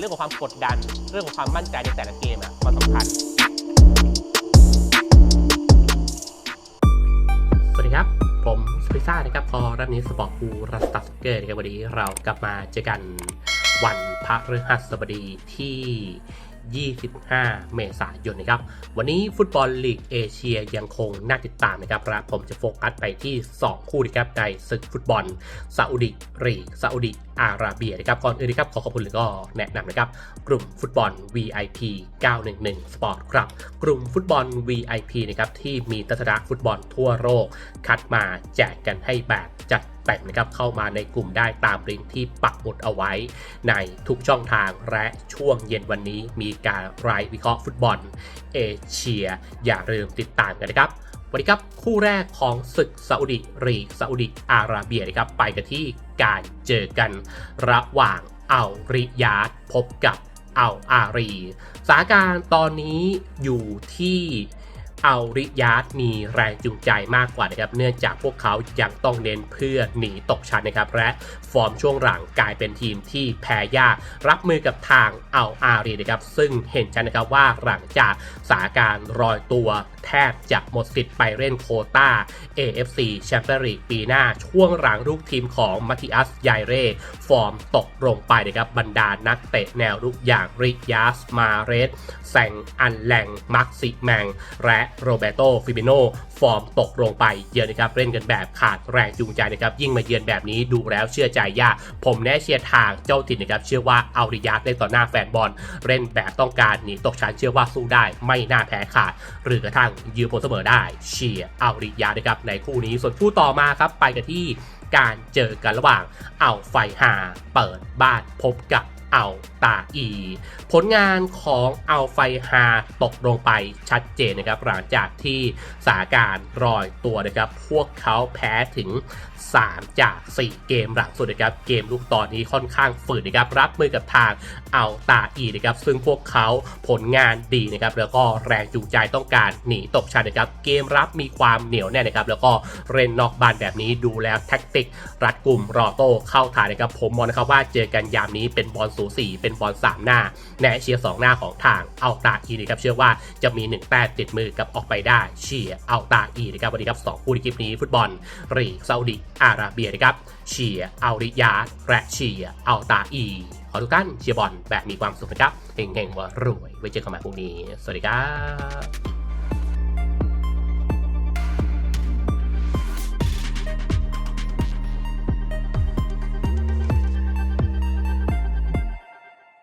เรื่องของความกดดัน เรื่องของความมั่นใจในแต่ละเกมอะมันสำคัญ สวัสดีครับ ผมสปิซ่านะครับพอรับนี้สปอร์ตคูรัสตัสเกอร์นะครับวันนี้เรากลับมาเจอกันวันพฤหัสบดีที่ 25 เมษายนนะครับ วันนี้ฟุตบอลลีกเอเชียยังคงน่าติดตามนะครับและผมจะโฟกัสไปที่ 2 คู่นะครับในศึกฟุตบอลซาอุดิรีซาอุดิอาระเบียนะครับก่อนอื่นนะครับขอขอบคุณแล้วก็แนะนำนะครับ กลุ่มฟุตบอล VIP 911 Sport ครับ กลุ่มฟุตบอล VIP นะครับที่มีทัศนะฟุตบอลทั่วโลกคัดมาแจกกันให้แบบจัดต็มนะครับเข้ามาในกลุ่มได้ตามลิงก์ที่ปักหมุดเอาไว้ ในทุกช่องทางและช่วงเย็นวันนี้มีการรายวิเคราะห์ฟุตบอลเอเชีย อย่าลืมติดตามกันนะครับวันนี้ครับคู่แรกของศึกซาอุดิรีซาอุดิอาระเบียนะครับไปกันที่การเจอกันระหว่างอัลริยาดพบกับอัลอารีสถานการณ์ตอนนี้อยู่ที่ อัลริยาดมีแรงจูงใจมากกว่านะครับ เนื่องจากพวกเขายังต้องเน้นเพื่อหนีตกชั้นนะครับ และฟอร์มช่วงหลังกลายเป็นทีมที่แพ้ยาก รับมือกับทางอัลอารีนะครับ ซึ่งเห็นชัดนะครับว่าหลังจากสาการรอยตัวแทบจะหมดสิทธิ์ไปเล่นโคต้า AFC แชมเปี้ยนลีกปีหน้า ช่วงหลังลูกทีมของมาติอัสไยเร่ฟอร์มตกลงไปนะครับบรรดานักเตะแนวลุกอย่างริยาสมาเรสแซงอันแลงมักซิแมงและโรเบโตฟิบิโนฟอร์มตกลงไปเยอะนะครับเล่นกันแบบขาดแรงจูงใจนะครับยิ่งมาเยือนแบบนี้ดูแล้วเชื่อใจยาก ผมแน่เชียร์ทางเจ้าถิ่นนะครับเชื่อว่าเอาริยาเล่นต่อหน้าแฟนบอลเล่นแบบต้องการหนีตกชั้นเชื่อว่าสู้ได้ไม่น่าแพ้ขาด หรือกระทั่งยืมผลเสมอได้ เชียร์เอาริยานะครับในคู่นี้ส่วนคู่ต่อมาครับไปกันที่การเจอกันระหว่างเอาไฟหาเปิดบ้านพบกับ อาตาอี ผลงานของเอาไฟฮาตกลงไปชัดเจนนะครับหลังจากที่สาการรอยตัวนะครับ พวกเขาแพ้ถึง 3 จาก 4 เกมหลังสุดนะครับ เกมลูกตอนนี้ค่อนข้างฝืนนะครับ รับมือกับทางเอาตาอีนะครับ ซึ่งพวกเขาผลงานดีนะครับ แล้วก็แรงจูงใจต้องการหนีตกชั้นนะครับ เกมรับมีความเหนียวแน่นนะครับ แล้วก็เรนนอกบานแบบนี้ดูแล้วแท็กติก รัดกลุ่มรอโต้เข้าทางนะครับผมมองนะครับว่าเจอกันยามนี้เป็นบอลสูสีเป็นบอลสามหน้าแนเชียร์สองหน้าของทางเอาตาอีนะครับเชื่อว่าจะมี1แต้มติดมือกับออกไปได้เชียร์เอาตาอีนะครับวันนี้ครับสองคู่ในคลิปนี้ฟุตบอลรีซาอุดิอาระเบียนะครับเชียร์อาริยาและเชียร์เอาตาอีขอทุกท่านเชียร์บอลแบบมีความสุขนะครับเฮงๆว่ารวยไว้เจอกันใหม่พรุ่งนี้ สวัสดีครับ